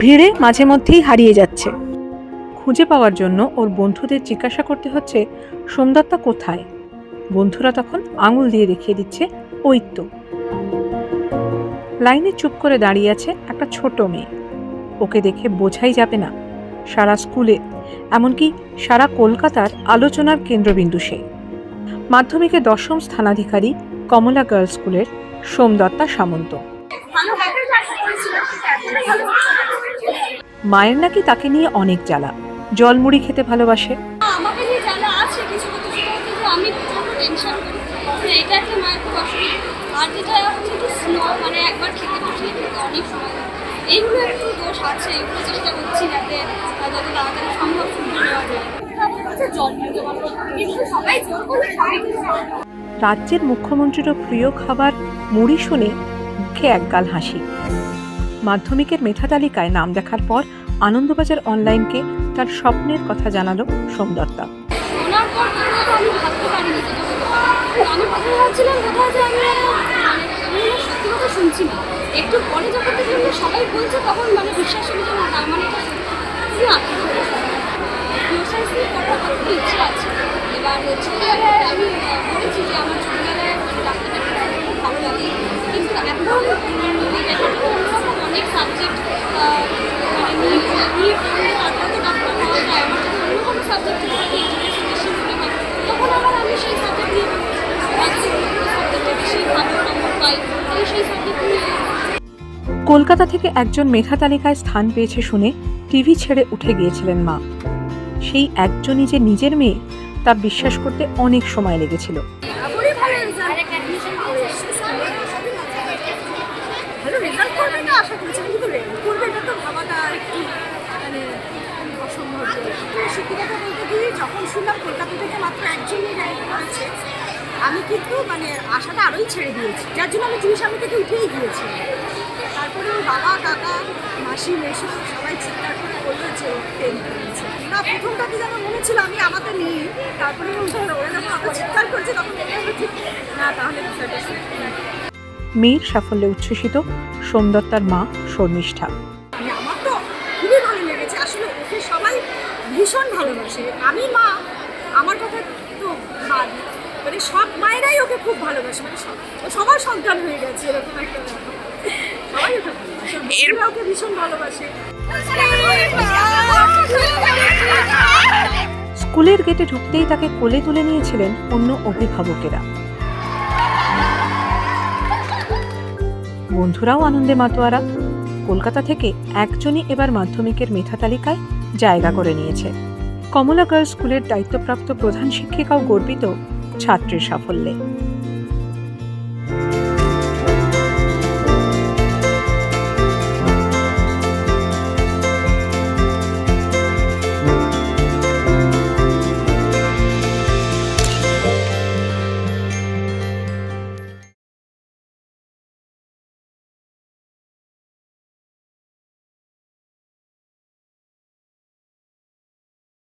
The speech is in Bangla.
ভিড়ে মাঝে মধ্যেই হারিয়ে যাচ্ছে খুঁজে পাওয়ার জন্য ওর বন্ধুদের জিজ্ঞাসা করতে হচ্ছে সোমদত্তা কোথায় বন্ধুরা তখন আঙুল দিয়ে দেখিয়ে দিচ্ছে তো লাইনে চুপ করে দাঁড়িয়ে আছে একটা ছোট মেয়ে ওকে দেখে বোঝাই যাবে না সারা স্কুলে এমনকি সারা কলকাতার আলোচনার কেন্দ্রবিন্দু সে মাধ্যমিকে দশম স্থানাধিকারী কমলা গার্লস স্কুলের সোমদত্তা সামন্ত মায়ের নাকি তাকে নিয়ে অনেক জ্বালা। জলমুড়ি খেতে ভালোবাসে। আমাকে নিয়ে জানা আছে কিছু কথা সেটা হচ্ছে যে আমি টেনশন করি এটা একটা মায়ের খুব অসুবিধা। আর যেটা হচ্ছে একটু স্লো মানে একবার খেতে বসলে খেতে অনেক সময় এইগুলো একটু দোষ আছে এগুলো চেষ্টা করছি যাতে যত তাড়াতাড়ি সম্ভব শুনতে নেওয়া যায়। হচ্ছে জল খেতে পারব কিন্তু সবাই জোর করলে সবাই কিন্তু জল খাবে। রাজ্যের মুখ্যমন্ত্রীরও প্রিয় খাবার মুড়ি শুনে মুখে একগাল হাসি। মাধ্যমিকের মেধা তালিকায় নাম দেখার পর আনন্দবাজার অনলাইনকে তার স্বপ্নের কথা জানালো সোমদত্তা। কিন্তু অনেক সাবজেক্ট মানে নিয়ে নিয়ে পড়লে তারপরে তো ডাক্তার হওয়া যায় আমার যদি অন্য কোনো সাবজেক্ট ইন্টারেস্ট বেশি মনে হয় তখন আবার আমি সেই সাবজেক্ট নিয়ে সাবজেক্টে বেশি ভালো নম্বর পাই আমি সেই সাবজেক্ট নিয়ে কলকাতা থেকে একজন মেধা তালিকায় স্থান পেয়েছে শুনে টিভি ছেড়ে উঠে গিয়েছিলেন মা। সেই একজনই যে নিজের মেয়ে তা বিশ্বাস করতে অনেক সময় লেগেছিল। ভালো রেজাল্ট করবে না? আশা করছি কিন্তু রেজাল্ট করবে এটা তো ভাবাটা একটু মানে অসম্ভব সত্যি কথা বলতে কি যখন শুনলাম কলকাতা থেকে মাত্র একজনই র্যাঙ্ক করেছে, আমি কিন্তু মানে আশাটা আরোই ছেড়ে দিয়েছি। যার জন্য আমি জিনিস আমি থেকে উঠেই গিয়েছি। তারপরে বাবা, কাকা, মাসি মেশো সবাই চিৎকার করে বলল যে টেন করেছে। না প্রথমটাতে যেন মনে ছিল আমি আমাকে নিই তারপরে ওরা যখন চিৎকার করছে, তখন মনে না, তাহলে বিষয়টা মেয়ের সাফল্যে উচ্ছ্বসিত সোমদত্তার মা শর্মিষ্ঠা। আমার তো খুবই ভালো লেগেছে। আসলে ওকে সবাই ভীষণ ভালোবাসে। আমি মা আমার কথা তো বাদ। মানে সব মায়েরাই ওকে খুব ভালোবাসে। মানে সবার সন্তান হয়ে গেছে এরকম একটা ব্যাপার। সবাই ওকে ভালোবাসে। ওকে ভীষণ ভালোবাসে। স্কুলের গেটে ঢুকতেই তাকে কোলে তুলে নিয়েছিলেন অন্য অভিভাবকেরা। বন্ধুরাও আনন্দে মাতোয়ারা। কলকাতা থেকে একজনই এবার মাধ্যমিকের মেধা তালিকায় জায়গা করে নিয়েছে। কমলা গার্লস স্কুলের দায়িত্বপ্রাপ্ত প্রধান শিক্ষিকাও গর্বিত ছাত্রের সাফল্যে।